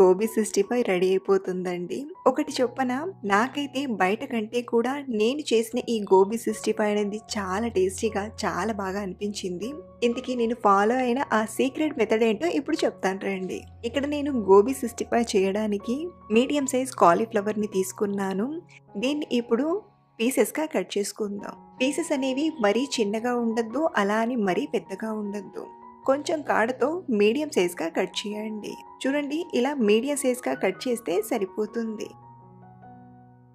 Gobi sixty five ready అయిపోతుందండి. ఒకటి చొప్పున నాకైతే బయట కంటే కూడా నేను చేసిన ఈ గోబీ సిక్స్టీ ఫైవ్ అనేది చాలా టేస్టీగా చాలా బాగా అనిపించింది. ఇంతకీ నేను ఫాలో అయిన ఆ సీక్రెట్ మెథడ్ ఏంటో ఇప్పుడు చెప్తాను రండి. ఇక్కడ నేను గోబీ సిక్స్టీ ఫైవ్ చేయడానికి మీడియం సైజ్ కాలీఫ్లవర్ని తీసుకున్నాను. దీన్ని ఇప్పుడు పీసెస్గా కట్ చేసుకుందాం. పీసెస్ అనేవి మరీ చిన్నగా ఉండద్దు అలా అని మరీ పెద్దగా ఉండద్దు. కొంచెం కాడతో మీడియం సైజ్గా కట్ చేయండి. చూడండి ఇలా మీడియం సైజ్గా కట్ చేస్తే సరిపోతుంది.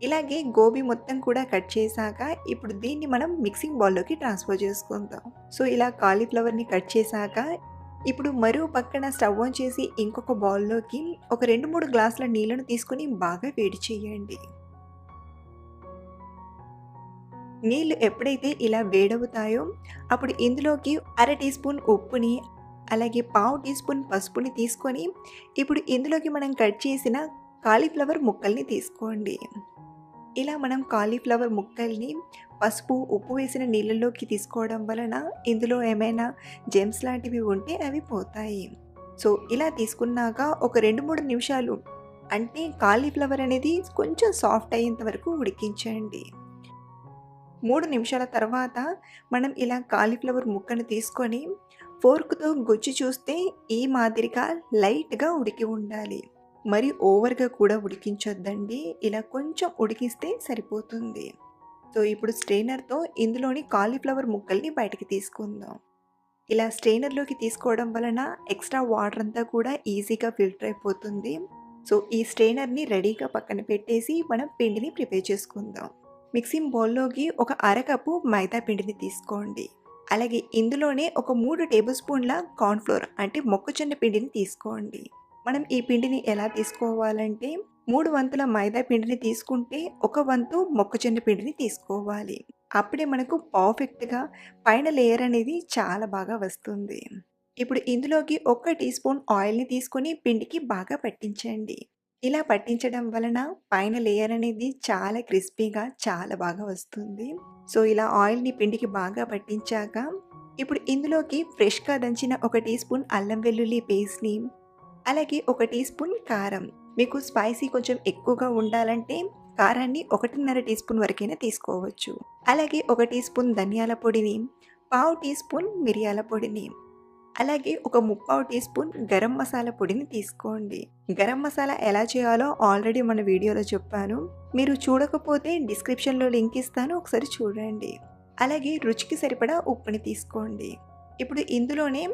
ఇలాగే గోబీ మొత్తం కూడా కట్ చేశాక ఇప్పుడు దీన్ని మనం మిక్సింగ్ బౌల్లోకి ట్రాన్స్ఫర్ చేసుకుందాం. సో ఇలా కాలీఫ్లవర్ని కట్ చేశాక ఇప్పుడు మరో పక్కన స్టవ్ ఆన్ చేసి ఇంకొక బౌల్లోకి ఒక రెండు మూడు గ్లాసుల నీళ్ళను తీసుకొని బాగా వేడి చేయండి. నీళ్ళు ఎప్పుడైతే ఇలా వేడవుతాయో అప్పుడు ఇందులోకి అర టీ స్పూన్ ఉప్పుని అలాగే పావు టీ స్పూన్ పసుపుని తీసుకొని ఇప్పుడు ఇందులోకి మనం కట్ చేసిన కాలీఫ్లవర్ ముక్కల్ని తీసుకోండి. ఇలా మనం కాలీఫ్లవర్ ముక్కల్ని పసుపు ఉప్పు వేసిన నీళ్ళలోకి తీసుకోవడం వలన ఇందులో ఏమైనా జెమ్స్ లాంటివి ఉంటే అవి పోతాయి. సో ఇలా తీసుకున్నాక ఒక రెండు మూడు నిమిషాలు అంటే కాలీఫ్లవర్ అనేది కొంచెం సాఫ్ట్ అయ్యేంత వరకు ఉడికించండి. మూడు నిమిషాల తర్వాత మనం ఇలా కాలీఫ్లవర్ ముక్కను తీసుకొని ఫోర్క్తో గుచ్చి చూస్తే ఈ మాదిరిగా లైట్గా ఉడికి ఉండాలి. మరి ఓవర్గా కూడా ఉడికించొద్దండి. ఇలా కొంచెం ఉడికిస్తే సరిపోతుంది. సో ఇప్పుడు స్ట్రెయినర్తో ఇందులోని కాలీఫ్లవర్ ముక్కల్ని బయటకి తీసుకుందాం. ఇలా స్ట్రెయినర్లోకి తీసుకోవడం వలన ఎక్స్ట్రా వాటర్ అంతా కూడా ఈజీగా ఫిల్టర్ అయిపోతుంది. సో ఈ స్ట్రెయినర్ని రెడీగా పక్కన పెట్టేసి మనం పిండిని ప్రిపేర్ చేసుకుందాం. మిక్సింగ్ బౌల్లోకి ఒక అరకప్పు మైదా పిండిని తీసుకోండి. అలాగే ఇందులోనే ఒక మూడు టేబుల్ స్పూన్ల కార్న్ఫ్లోర్ అంటే మొక్కజొన్న పిండిని తీసుకోండి. మనం ఈ పిండిని ఎలా తీసుకోవాలంటే మూడు వంతుల మైదా పిండిని తీసుకుంటే ఒక వంతు మొక్కజొన్న పిండిని తీసుకోవాలి. అప్పుడే మనకు పర్ఫెక్ట్గా పైన లేయర్ అనేది చాలా బాగా వస్తుంది. ఇప్పుడు ఇందులోకి ఒక టీ స్పూన్ ఆయిల్ని తీసుకొని పిండికి బాగా పట్టించండి. ఇలా పట్టించడం వలన పైన లేయర్ అనేది చాలా క్రిస్పీగా చాలా బాగా వస్తుంది. సో ఇలా ఆయిల్ని పిండికి బాగా పట్టించాక ఇప్పుడు ఇందులోకి ఫ్రెష్గా దంచిన ఒక టీ స్పూన్ అల్లం వెల్లుల్లి పేస్ట్ని అలాగే ఒక టీ స్పూన్ కారం. మీకు స్పైసీ కొంచెం ఎక్కువగా ఉండాలంటే కారాన్ని ఒకటిన్నర టీ స్పూన్ వరకైనా తీసుకోవచ్చు. అలాగే ఒక టీ స్పూన్ ధనియాల పొడిని పావు టీ స్పూన్ మిరియాల పొడిని అలాగే ఒక ముప్పావు టీ స్పూన్ గరం మసాలా పొడిని తీసుకోండి. గరం మసాలా ఎలా చేయాలో ఆల్రెడీ మన వీడియోలో చెప్పాను. మీరు చూడకపోతే డిస్క్రిప్షన్లో లింక్ ఇస్తాను ఒకసారి చూడండి. అలాగే రుచికి సరిపడా ఉప్పుని తీసుకోండి. ఇప్పుడు ఇందులోనే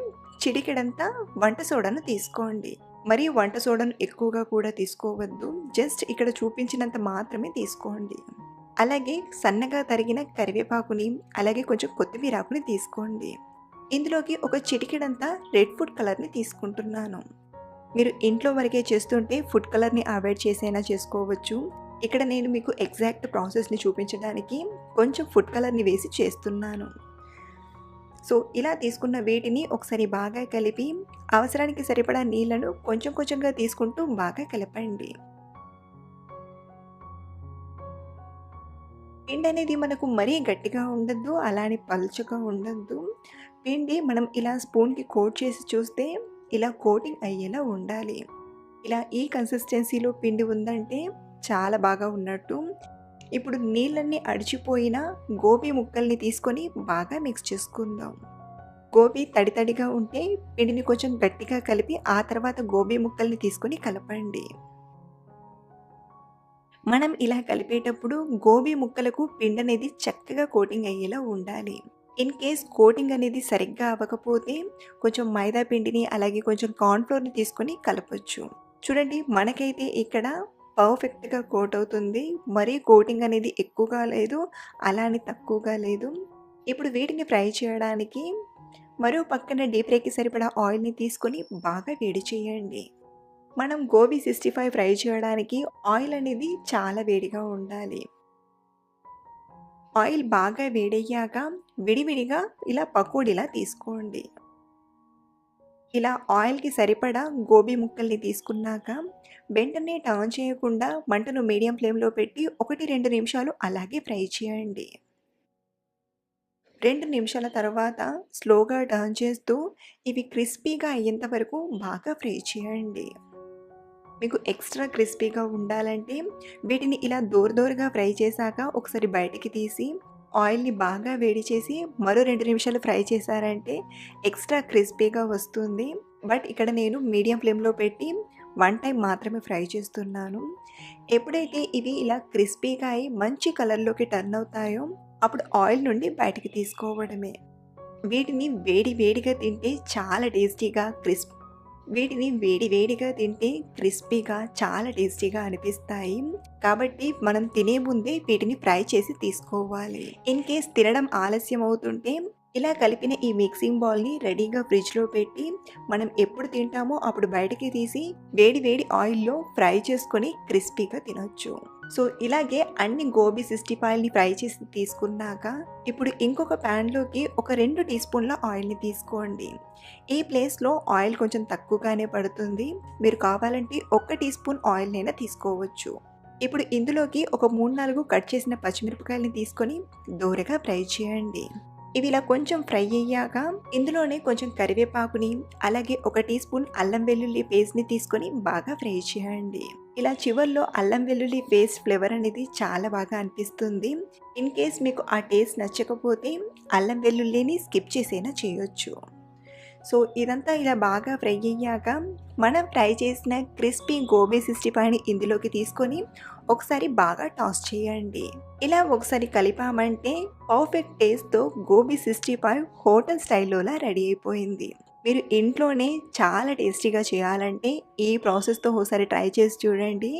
చిడికెడంతా వంట సోడాను తీసుకోండి. మరి వంట సోడాను ఎక్కువగా కూడా తీసుకోవద్దు. జస్ట్ ఇక్కడ చూపించినంత మాత్రమే తీసుకోండి. అలాగే సన్నగా తరిగిన కరివేపాకుని అలాగే కొంచెం కొత్తిమీరాకుని తీసుకోండి. ఇందులోకి ఒక చిటికెడంతా రెడ్ ఫుడ్ కలర్ని తీసుకుంటున్నాను. మీరు ఇంట్లో వరకే చేస్తుంటే ఫుడ్ కలర్ని అవాయిడ్ చేసైనా చేసుకోవచ్చు. ఇక్కడ నేను మీకు ఎగ్జాక్ట్ ప్రాసెస్ని చూపించడానికి కొంచెం ఫుడ్ కలర్ని వేసి చేస్తున్నాను. సో ఇలా తీసుకున్న వీటిని ఒకసారి బాగా కలిపి అవసరానికి సరిపడా నీళ్ళను కొంచెం కొంచెంగా తీసుకుంటూ బాగా కలపండి. పిండి అనేది మనకు మరీ గట్టిగా ఉండద్దు అలానే పలుచగా ఉండద్దు. పిండి మనం ఇలా స్పూన్కి కోట్ చేసి చూస్తే ఇలా కోటింగ్ అయ్యేలా ఉండాలి. ఇలా ఈ కన్సిస్టెన్సీలో పిండి ఉందంటే చాలా బాగా ఉన్నట్టు. ఇప్పుడు నీళ్ళన్నీ అడిచిపోయిన గోబీ ముక్కల్ని తీసుకొని బాగా మిక్స్ చేసుకుందాం. గోబీ తడి తడిగా ఉంటే పిండిని కొంచెం గట్టిగా కలిపి ఆ తర్వాత గోబీ ముక్కల్ని తీసుకొని కలపండి. మనం ఇలా కలిపేటప్పుడు గోబీ ముక్కలకు పిండి అనేది చక్కగా కోటింగ్ అయ్యేలా ఉండాలి. ఇన్ కేస్ కోటింగ్ అనేది సరిగ్గా అవ్వకపోతే కొంచెం మైదా పిండిని అలాగే కొంచెం కార్న్ఫ్లోర్ని తీసుకొని కలపచ్చు. చూడండి మనకైతే ఇక్కడ పర్ఫెక్ట్గా కోట్ అవుతుంది. మరీ కోటింగ్ అనేది ఎక్కువగా లేదు అలానే తక్కువగా లేదు. ఇప్పుడు వీటిని ఫ్రై చేయడానికి మరో పక్కన డీప్ ఫ్రైకి సరిపడా ఆయిల్ని తీసుకొని బాగా వేడి చేయండి. మనం గోబీ సిక్స్టీ ఫైవ్ ఫ్రై చేయడానికి ఆయిల్ అనేది చాలా వేడిగా ఉండాలి. ఆయిల్ బాగా వేడయ్యాక విడివిడిగా ఇలా పకోడీలా తీసుకోండి. ఇలా ఆయిల్కి సరిపడా గోబీ ముక్కల్ని తీసుకున్నాక వెంటనే టర్న్ చేయకుండా మంటను మీడియం ఫ్లేమ్లో పెట్టి ఒకటి రెండు నిమిషాలు అలాగే ఫ్రై చేయండి. రెండు నిమిషాల తర్వాత స్లోగా టర్న్ చేస్తూ ఇవి క్రిస్పీగా అయ్యేంత వరకు బాగా ఫ్రై చేయండి. మీకు ఎక్స్ట్రా క్రిస్పీగా ఉండాలంటే వీటిని ఇలా దూర ఫ్రై చేశాక ఒకసారి బయటికి తీసి ఆయిల్ని బాగా వేడి చేసి మరో రెండు నిమిషాలు ఫ్రై చేశారంటే ఎక్స్ట్రా క్రిస్పీగా వస్తుంది. బట్ ఇక్కడ నేను మీడియం ఫ్లేమ్లో పెట్టి వన్ టైం మాత్రమే ఫ్రై చేస్తున్నాను. ఎప్పుడైతే ఇవి ఇలా క్రిస్పీగా అయి మంచి కలర్లోకి టర్న్ అవుతాయో అప్పుడు ఆయిల్ నుండి బయటికి తీసుకోవడమే. వీటిని వేడి వేడిగా తింటే చాలా టేస్టీగా క్రిస్ప్ వీటిని వేడి వేడిగా తింటే క్రిస్పీగా చాలా టేస్టీగా అనిపిస్తాయి. కాబట్టి మనం తినే ముందే వీటిని ఫ్రై చేసి తీసుకోవాలి. ఇన్ కేస్ తినడం ఆలస్యం అవుతుంటే ఇలా కలిపిన ఈ మిక్సింగ్ బౌల్ని రెడీగా ఫ్రిడ్జ్లో పెట్టి మనం ఎప్పుడు తింటామో అప్పుడు బయటికి తీసి వేడి వేడి ఆయిల్లో ఫ్రై చేసుకొని క్రిస్పీగా తినొచ్చు. సో ఇలాగే అన్ని గోబీ సిక్స్టీ ఫైవ్ని ఫ్రై చేసి తీసుకున్నాక ఇప్పుడు ఇంకొక ప్యాన్లోకి ఒక రెండు టీ స్పూన్ల ఆయిల్ని తీసుకోండి. ఈ ప్లేస్లో ఆయిల్ కొంచెం తక్కువగానే పడుతుంది. మీరు కావాలంటే ఒక్క టీ స్పూన్ ఆయిల్నైనా తీసుకోవచ్చు. ఇప్పుడు ఇందులోకి ఒక మూడు నాలుగు కట్ చేసిన పచ్చిమిరపకాయలని తీసుకొని దూరగా ఫ్రై చేయండి. ఇవి ఇలా కొంచెం ఫ్రై అయ్యాక ఇందులోనే కొంచెం కరివేపాకుని అలాగే ఒక టీ స్పూన్ అల్లం వెల్లుల్లి పేస్ట్ని తీసుకొని బాగా ఫ్రై చేయండి. ఇలా చివర్లో అల్లం వెల్లుల్లి పేస్ట్ ఫ్లేవర్ అనేది చాలా బాగా అనిపిస్తుంది. ఇన్ కేస్ మీకు ఆ టేస్ట్ నచ్చకపోతే అల్లం వెల్లుల్లిని స్కిప్ చేసైనా చేయొచ్చు. సో ఇదంతా ఇలా బాగా ఫ్రై అయ్యాక మనం ఫ్రై చేసిన క్రిస్పీ గోబీ సిక్స్టీ ఫైవ్ని ఇందులోకి తీసుకొని ఒకసారి బాగా టాస్ చేయండి. ఇలా ఒకసారి కలిపామంటే పర్ఫెక్ట్ టేస్ట్తో గోబీ సిక్స్టీ ఫైవ్ హోటల్ స్టైల్లోలా రెడీ అయిపోయింది. మీరు ఇంట్లోనే చాలా టేస్టీగా చేయాలంటే ఈ ప్రాసెస్తో ఒకసారి ట్రై చేసి చూడండి.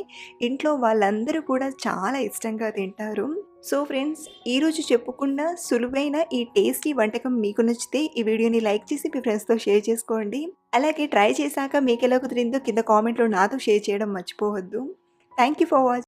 ఇంట్లో వాళ్ళందరూ కూడా చాలా ఇష్టంగా తింటారు. సో ఫ్రెండ్స్ ఈరోజు చెప్పుకున్న సులువైన ఈ టేస్టీ వంటకం మీకు నచ్చితే ఈ వీడియోని లైక్ చేసి మీ ఫ్రెండ్స్తో షేర్ చేసుకోండి. అలాగే ట్రై చేశాక మీకు ఎలా కుదిరిందో కింద కామెంట్లో నాతో షేర్ చేయడం మర్చిపోవద్దు. Thank you for watching